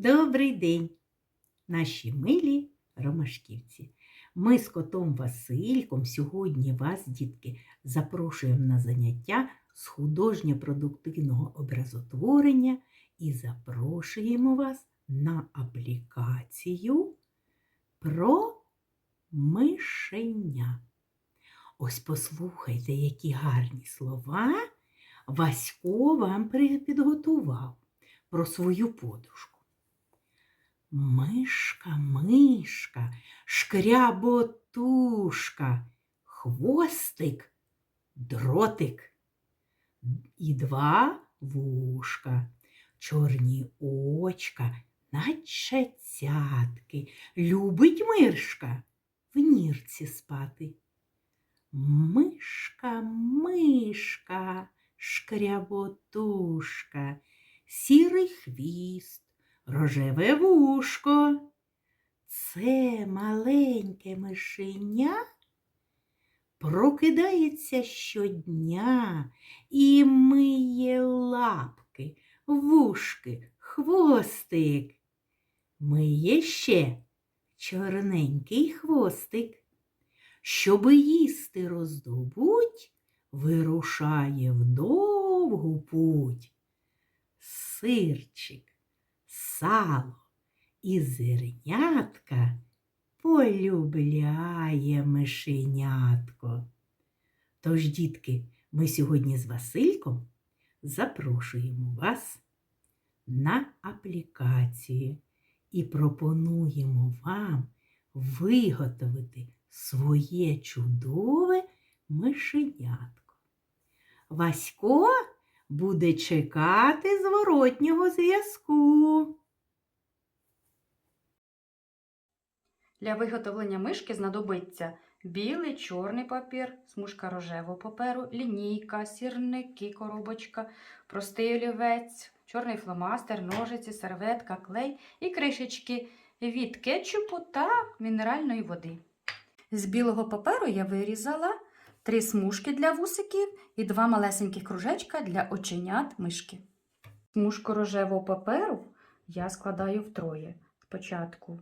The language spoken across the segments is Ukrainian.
Добрий день, наші милі ромашківці. Ми з котом Васильком сьогодні вас, дітки, запрошуємо на заняття з художньо-продуктивного образотворення і запрошуємо вас на аплікацію про мишеня. Ось послухайте, які гарні слова Васько вам підготував про свою подружку. Мишка, мишка, шкряботушка, хвостик, дротик і два вушка, чорні очка, наче цятки, любить мишка в нірці спати. Мишка, мишка, шкряботушка, сірий хвіст, рожеве вушко. Це маленьке мишеня прокидається щодня і миє лапки, вушки, хвостик. Миє ще чорненький хвостик. Щоби їсти роздобуть, вирушає в довгу путь. Сирчик, сало і зернятка полюбляє мишенятко. Тож, дітки, ми сьогодні з Васильком запрошуємо вас на аплікацію і пропонуємо вам виготовити своє чудове мишенятко. Васько буде чекати зворотнього зв'язку. Для виготовлення мишки знадобиться білий, чорний папір, смужка рожевого паперу, лінійка, сірники, коробочка, простий олівець, чорний фломастер, ножиці, серветка, клей і кришечки від кетчупу та мінеральної води. З білого паперу я вирізала три смужки для вусиків і два малесеньких кружечка для оченят мишки. Смужку рожевого паперу я складаю втроє. Спочатку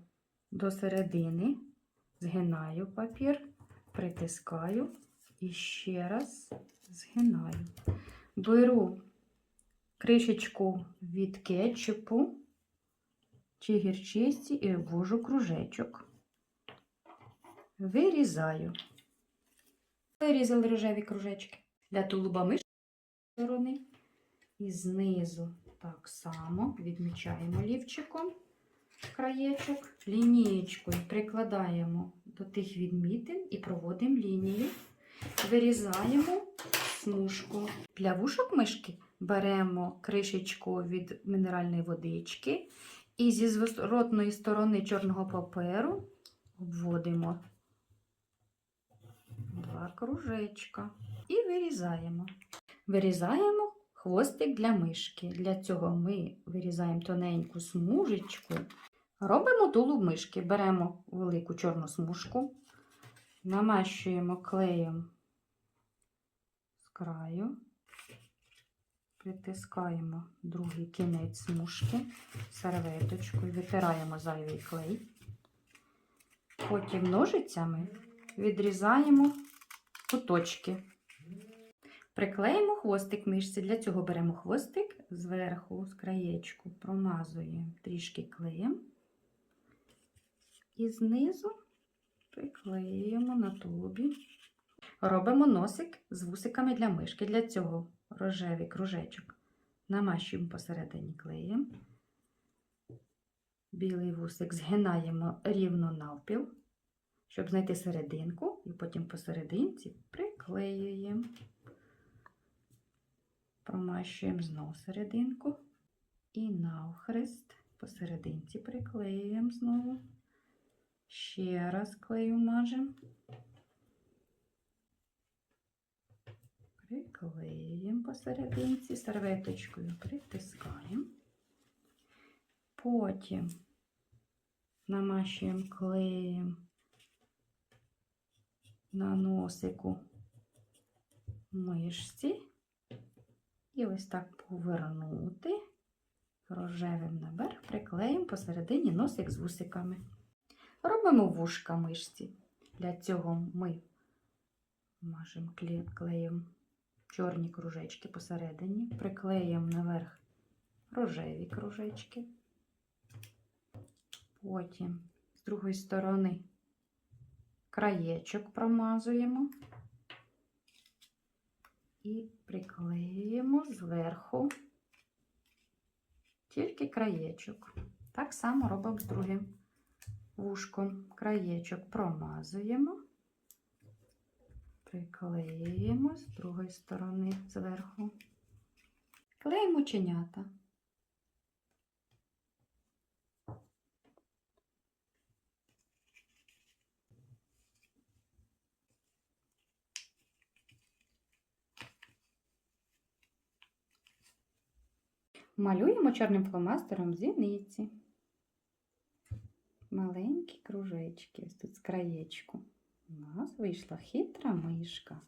до середини, згинаю папір, притискаю і ще раз згинаю. Беру кришечку від кетчупу чи гірчисті і ввожу кружечок. Вирізаю. Вирізали рожеві кружечки. Для тулуба мишки сторони і знизу так само відмічаємо лівчиком краєчок, лінієчкою прикладаємо до тих відмітин і проводимо лінію. Вирізаємо смужку. Для вушок мишки беремо кришечку від мінеральної водички і зі зворотної сторони чорного паперу обводимо кружечка і вирізаємо. Вирізаємо хвостик для мишки. Для цього ми вирізаємо тоненьку смужечку. Робимо тулуб мишки. Беремо велику чорну смужку, намащуємо клеєм з краю, притискаємо другий кінець смужки серветочкою, витираємо зайвий клей. Потім ножицями відрізаємо куточки. Приклеїмо хвостик мишці. Для цього беремо хвостик зверху, з краєчку, промазуємо трішки клеєм. І знизу приклеюємо на тулубі. Робимо носик з вусиками для мишки. Для цього рожевий кружечок намащуємо посередині клеєм. Білий вусик згинаємо рівно навпіл, щоб знайти серединку, і потім посерединці приклеюємо. Промащуємо знову серединку і навхрест посерединці приклеюємо знову. Ще раз клею мажемо. Приклеюємо посерединці, серветочкою притискаємо. Потім намащуємо клеєм на носику мишці. І ось так повернути рожевим наверх приклеїмо посередині носик з вусиками. Робимо вушка мишці. Для цього ми мажемо кле- клеєм чорні кружечки посередині, приклеїмо наверх рожеві кружечки. Потім з другої сторони краєчок промазуємо і приклеюємо зверху тільки краєчок. Так само робимо з другим вушком. Краєчок промазуємо, приклеюємо з другої сторони зверху. Клеїмо чинята. Малюємо чорним фломастером зіниці. Маленькі кружечки, ось тут з краєчку. У нас вийшла хитра мишка.